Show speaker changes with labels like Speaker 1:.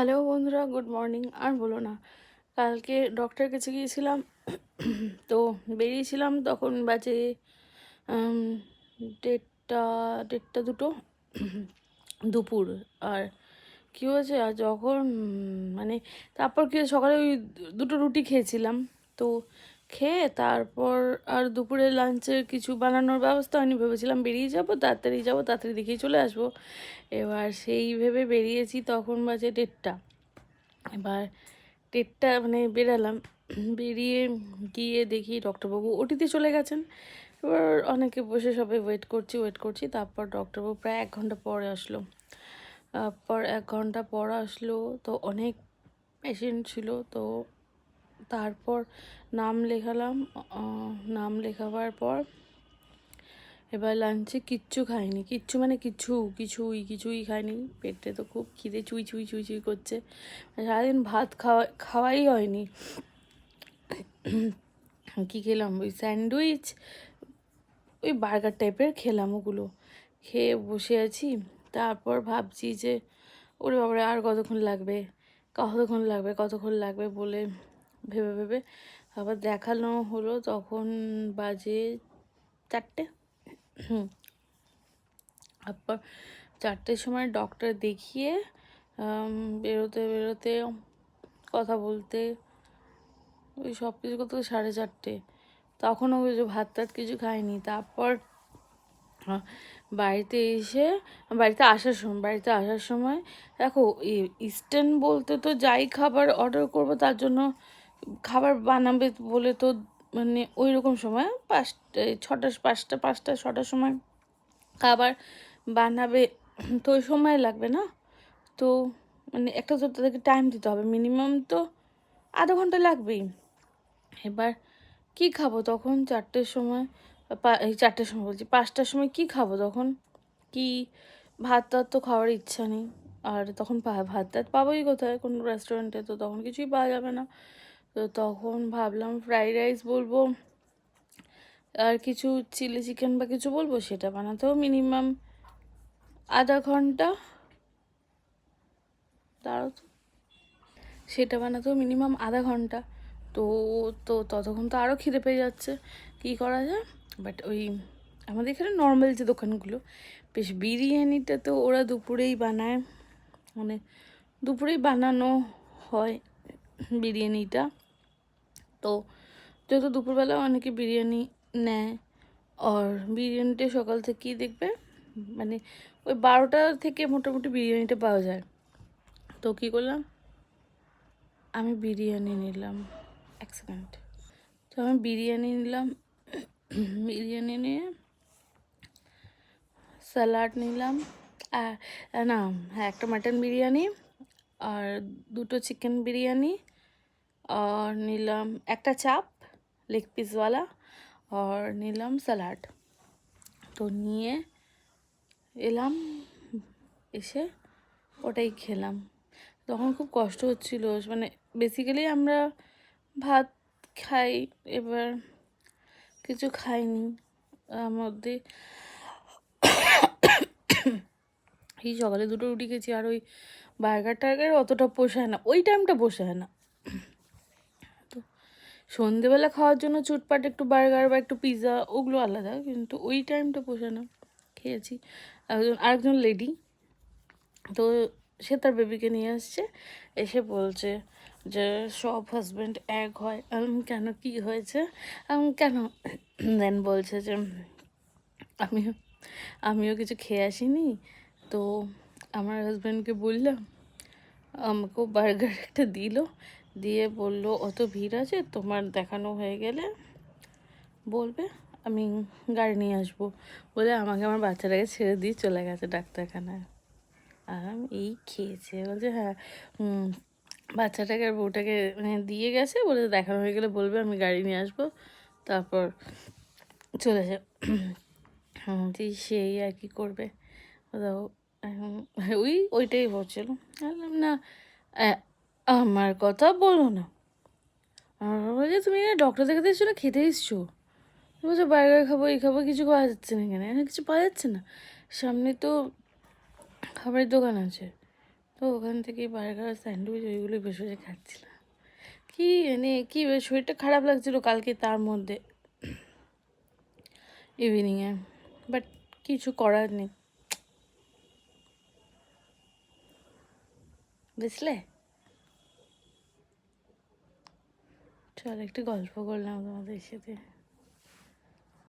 Speaker 1: Hello বন্ধুরা, good morning. আর বলো না, কালকে ডক্টর কাছে গিয়েছিলাম, তো বেরিয়েছিলাম তখন বাজে দেড়টা দেড়টা দুটো দুপুর। আর কী হয়েছে? আর যখন মানে তারপর কি সকালে ওই দুটো রুটি খেয়েছিলাম, তো খেয়ে তারপর আর দুপুরে লাঞ্চের কিছু বানানোর ব্যবস্থা হয়নি, ভেবেছিলাম বেরিয়ে যাব, তাড়াতাড়ি যাব, তাড়াতাড়ি দেখেই চলে আসব। এবার সেই ভেবে বেরিয়েছি, তখন বাজে ডেটটা এবার ডেটটা মানে বেরালাম, বেরিয়ে গিয়ে দেখি ডক্টরবাবু ওটিতে চলে গেছেন। এবার অনেকে বসে সবাই ওয়েট করছি ওয়েট করছি, তারপর ডক্টরবাবু প্রায় এক ঘণ্টা পরে আসলো। তারপর এক ঘণ্টা পর আসলো, তো অনেক পেশেন্ট ছিল, তো তারপর নাম লেখালাম নাম লেখাবার পর এবার লাঞ্চে কিচ্ছু খাইনি। কিচ্ছু মানে কিছু, কিছুই কিছুই খাইনি। পেটে তো খুব খিদে, চুই চুই চুই চুই করছে। সারাদিন ভাত খাওয়া, খাওয়াই হয়নি। কী খেলাম? ওই স্যান্ডউইচ, ওই বার্গার টাইপের খেলাম ওগুলো। খেয়ে বসে আছি। তারপর ভাবছি যে, ওরে বাবারে, আর কতক্ষণ লাগবে? কতক্ষণ লাগবে? কতক্ষণ লাগবে বলে ভেবে ভেবে আবার দেখানো হলো তখন বাজে চারটে। তারপর চারটের সময় ডক্টর দেখিয়ে বেরোতে বেরোতে কথা বলতে, ওই সব কিছু করতে সাড়ে চারটে। তখনও কিছু ভাত টাত কিছু খাইনি। তারপর বাড়িতে এসে, বাড়িতে আসার সময়, বাড়িতে আসার সময় দেখো ইস্টার্ন বলতে তো যাই খাবার অর্ডার করব তার জন্য খাবার বানাবে বলে তো মানে ওই রকম সময় পাঁচটা ছটা, পাঁচটা পাঁচটা, ছটার সময় খাবার বানাবে, তো ওই সময় লাগবে না? তো মানে একটা তো তাদেরকে টাইম দিতে হবে মিনিমাম তো আধা ঘণ্টা লাগবেই। এবার কি খাব তখন? চারটের সময় এই চারটের সময় বলছি, পাঁচটার সময় কি খাব তখন? কি ভাত টাত তো খাওয়ার ইচ্ছা নেই। আর তখন ভাত টাত পাবোই কোথায়? কোনো রেস্টুরেন্টে তো তখন কিছুই পাওয়া যাবে না। তো তখন ভাবলাম ফ্রাইড রাইস বলব। আর কিছু চিলি চিকেন বা কিছু বলব, সেটা বানাতেও মিনিমাম আধা ঘণ্টা। দাঁড়াও তো সেটা বানাতেও মিনিমাম আধা ঘণ্টা। তো তো ততক্ষণ তো আরও খিদে পেয়ে যাচ্ছে। কী করা যায়? বাট ওই আমাদের এখানে নর্মাল যে দোকানগুলো, বেশ বিরিয়ানিটা তো ওরা দুপুরেই বানায়। মানে দুপুরেই বানানো হয়। বিরিয়ানিটা। তো যেহেতু দুপুরবেলা অনেকে বিরিয়ানি নেয়, আর বিরিয়ানিটা সকাল থেকেই দেখবে মানে ওই বারোটা থেকে মোটামুটি বিরিয়ানিটা পাওয়া যায়। তো কী করলাম? আমি বিরিয়ানি নিলাম। এক সেকেন্ড। তো আমি বিরিয়ানি নিলাম। বিরিয়ানি নিয়ে স্যালাড নিলাম। আর না হ্যাঁ একটা মাটন বিরিয়ানি আর দুটো চিকেন বিরিয়ানি, আর নিলাম একটা চাপ লেগ পিসওয়ালা আর নিলাম স্যালাড তো নিয়ে এলাম, এসে ওটাই খেলাম। তখন খুব কষ্ট হচ্ছিল মানে বেসিক্যালি আমরা ভাত খাই, এবার কিছু খাইনি। তার মধ্যে এই সকালে দুটো রুটি খেয়েছি, আর ওই বার্গার টার্গার অতটা পোষায় না, ওই টাইমটা পোষায় না। তো সন্ধেবেলা খাওয়ার জন্য চুটপাট একটু বার্গার বা একটু পিৎজা, ওগুলো আলাদা, কিন্তু ওই টাইমটা পোষায় না, খেয়েছি। একজন, আরেকজন লেডি তো সে তার বেবিকে নিয়ে আসছে, এসে বলছে যে, সব হাজব্যান্ড এক হয় আমি কেন, কি হয়েছে? আমি কেন? দেন বলছে যে, আমিও আমিও কিছু খেয়ে আসিনি, তো আমার হাজব্যান্ডকে বললাম, আমাকেও বার্গার একটা দিল। দিয়ে বলল, অত ভিড় আছে, তোমার দেখানো হয়ে গেলে বলবে, আমি গাড়ি নিয়ে আসব। বলে আমাকে আমার বাচ্চাটাকে ছেড়ে দিয়ে চলে গেছে ডাক্তারখানায়। আর আমি এই খেয়েছে। বলছে হ্যাঁ বাচ্চাটাকে আর বউটাকে মানে দিয়ে গেছে, বলে দেখানো হয়ে গেলে বলবে, আমি গাড়ি নিয়ে আসব। তারপর চলে যাবে যে সেই আর কি করবে? এখন ওই ওইটাই বলছিল না আমার কথা বলো না। আমার বলছে, তুমি এখানে ডক্টর দেখাতে এসছো না? খেতে এসছো? বলছে বার্গার খাব, এই খাব, কিছু পাওয়া যাচ্ছে না এখানে। এখানে কিছু পাওয়া যাচ্ছে না? সামনে তো খাবারের দোকান আছে। তো ওখান থেকে বার্গার স্যান্ডউইচ ওইগুলো বেশ বসে খাচ্ছিলাম। কি মানে কি শরীরটা খারাপ লাগছিল কালকে তার মধ্যে। ইভিনিংয়ে বাট কিছু করার নেই। বুঝলে? চল একটু গল্প করলাম তোমাদের সাথে।